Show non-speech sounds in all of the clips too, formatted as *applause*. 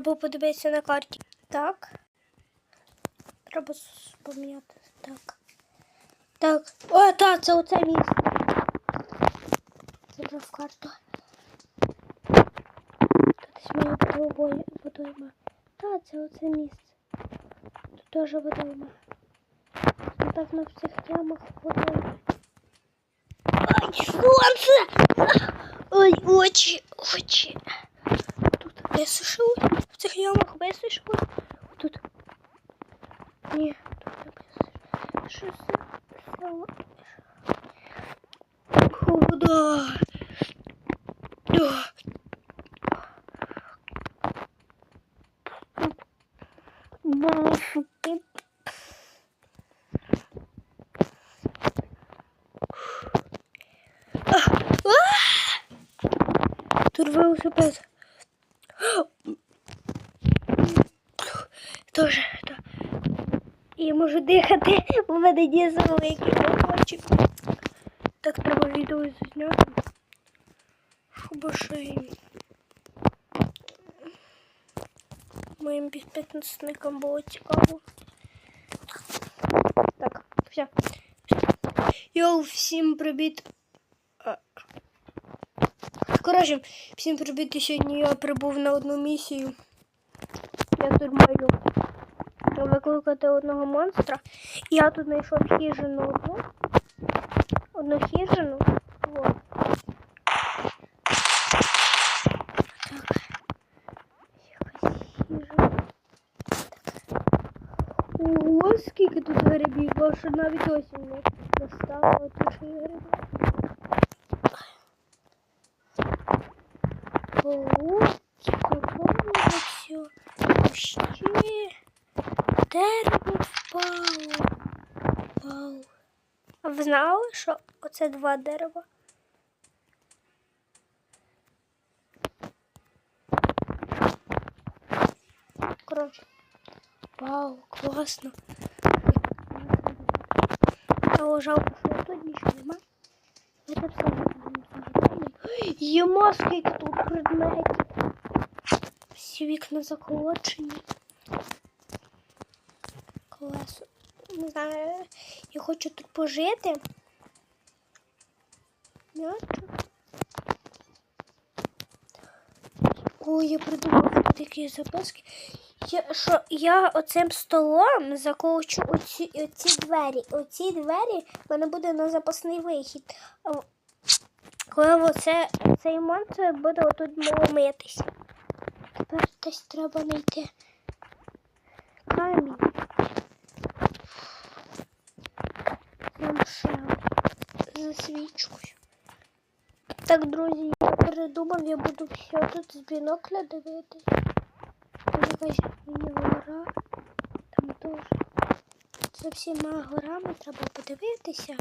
Треба подивитися на карті. Так. Треба поміняти. Так. Так. О, так, це оце місце. Забрав карту. Тут бути обоє водойма. Так, це оце місце. Тут теж водойма. Ну так на всіх ямах водойма. Ай, сонце! Ой, очі, очі. Тут висушили. Цих ямах висушили. Тут. Ні, тут не. Що це? Куда? Да. Маленький. Тут Я можу дихати, у мене є великий очі. Так треба відео зняти. Щоб ще моїм підписникам було цікаво. Так, все. Йоу, всім привіт. Коротше, всім привіт. Сьогодні я прибув на одну місію. Я тут маю викликати одного монстра. Я тут знайшов хижину одну. Одну хижину. Вот. Ого, скільки тут грибів, бо що навіть осінь не настала, тут гриби. Ого, какого все. Ще дерево впало. Вау. А ви знали, що оце два дерева? Коротше. Вау, класно. Але жалко, що тут нічого нема. Тут все. Єма, скільки тут предметів. Всі вікна заколочені. Класно. Не знаю, я хочу тут пожити. Ой, я придумав такі записки. Я, що я оцим столом заколочу оці, оці двері. Оці двері в мене буде на запасний вихід. Коли оце, цей монстр буде отут митись. Тепер десь треба знайти камінь. Замшав за свічкою. Так, друзі, я передумав, я буду все тут з бінокля дивитись. Там якась мені гора. Там теж. За всіма горами треба подивитися.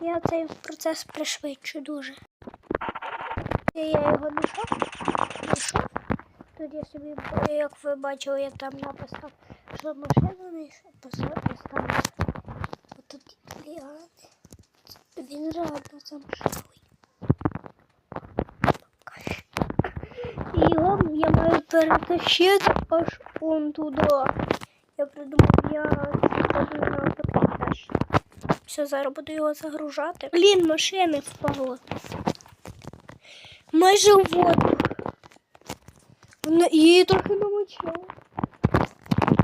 Я цей процес пришвидшу дуже. Я його знайшов. Знайшов. Тут я собі, як ви бачили, я там написав, що машину знайшов, поставив. Отут ліани. Він реально замшилий. І його я маю перетащити аж он туди. Я придумав, я буду на теж. Все, зараз буду його загружати. Блін, машини впало. Майже в воду. Вона її трохи намочила.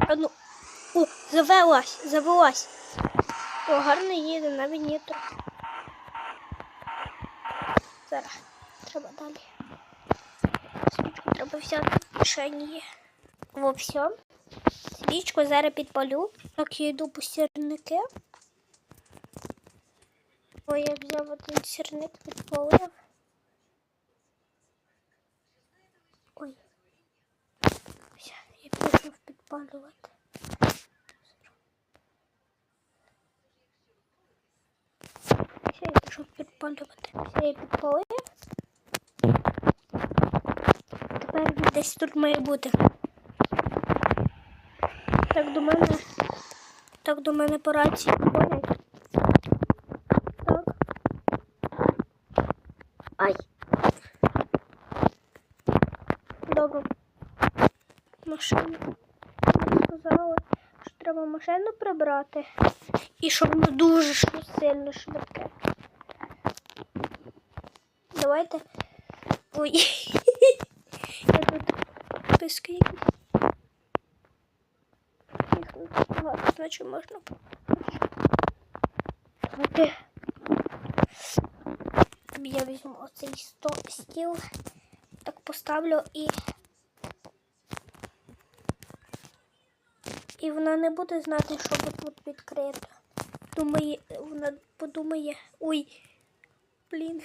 А ну. О, завелась, завелась. О, гарно їде, навіть не трохи. Зараз. Треба далі. Свічку треба взяти в кишені. Во все. Свічку зараз підпалю. Так, я йду по сірники. Ой, я взяв один сірник, підпалив. Ой. Все, я пішов підпалювати. Все, я пішов підпалювати. Я підпалив. Тепер він десь тут має бути. Так до мене. Так до мене по рації. Так. Ай. Добре. машину. Мені сказали, що треба машину прибрати. І щоб воно дуже сильно швидке. Давайте. Ой. *laughs* Я тут писки якісь. Їх значить можна. Давайте. Я візьму оцей стіл. Так поставлю і. І вона не буде знати, що тут відкрито. Думає, вона подумає. Ой, блін.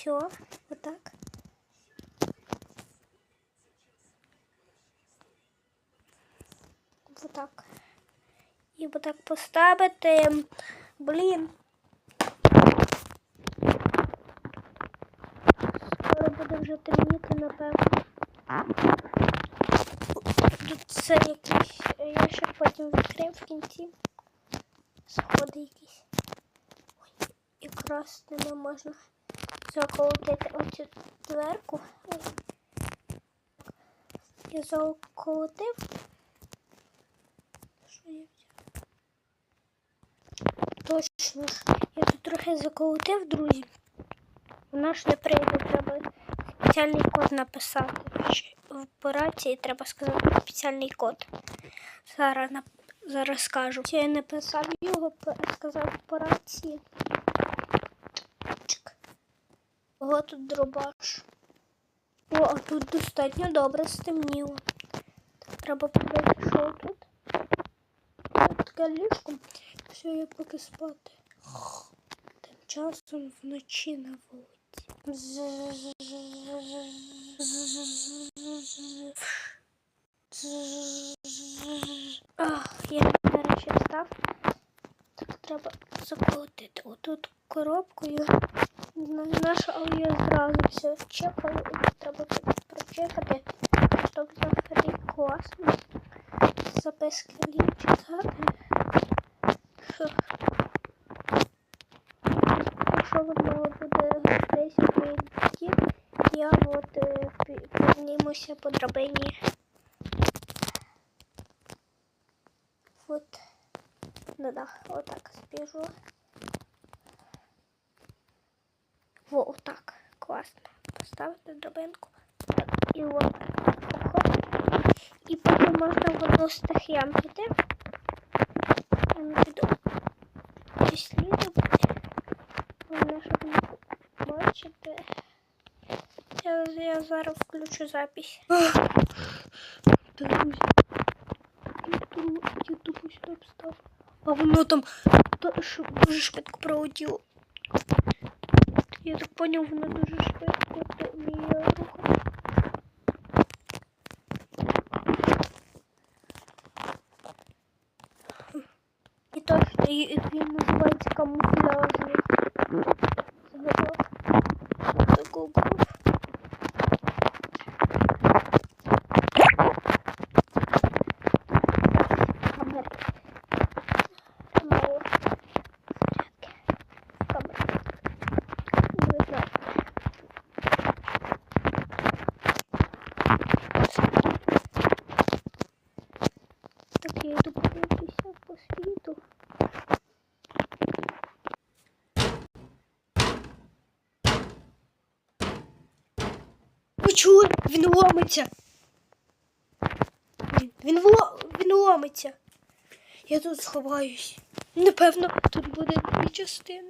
Все, отак. Отак. І отак поставити. Блін. Скоро буде вже темніти, напевно. Тут це якийсь ящик потім відкрив в кінці. Сходи якісь. Ой, якраз ними можна заколотити оцю дверку. Я заколотив. Що я взяв? Точно. Я тут трохи заколотив, друзі. Вона ж не прийде, треба спеціальний код написати. В операції треба сказати спеціальний код. Зараз, зараз скажу. Я не писав його, сказав в операції. Ого, тут дробаш. О, а тут достатньо добре стемніло. Треба подивитися, що. Тут таке ліжко. Все, я поки спати. Тим часом вночі на вулиці. Ах, я нарешті встав. Так треба закрутити отут коробкою. Не знаю наша, я зразу все чекаю. І треба прочекати, щоб взагалі класно. Записки читати. Що? Якщо воно буде десь прийти, я от е, пі- піднімуся по драбині. Вот. Да-да, вот так збіжу. Во, отак. Класно. Поставити драбинку. Так, і от. І потім можна в одну з тих ям піти. Я не піду. Головне, щоб не бачити. Я, я зараз включу запись. Друзі. Думаю, я думаю. А воно там дуже швидко пролетіло. Я так поняв, воно дуже швидко те- вміє рухати. І точно, і- і він називається камуфляжний. Чули? Він ломиться. Він, він, він ломиться. Я тут сховаюсь. Напевно, тут буде дві частини.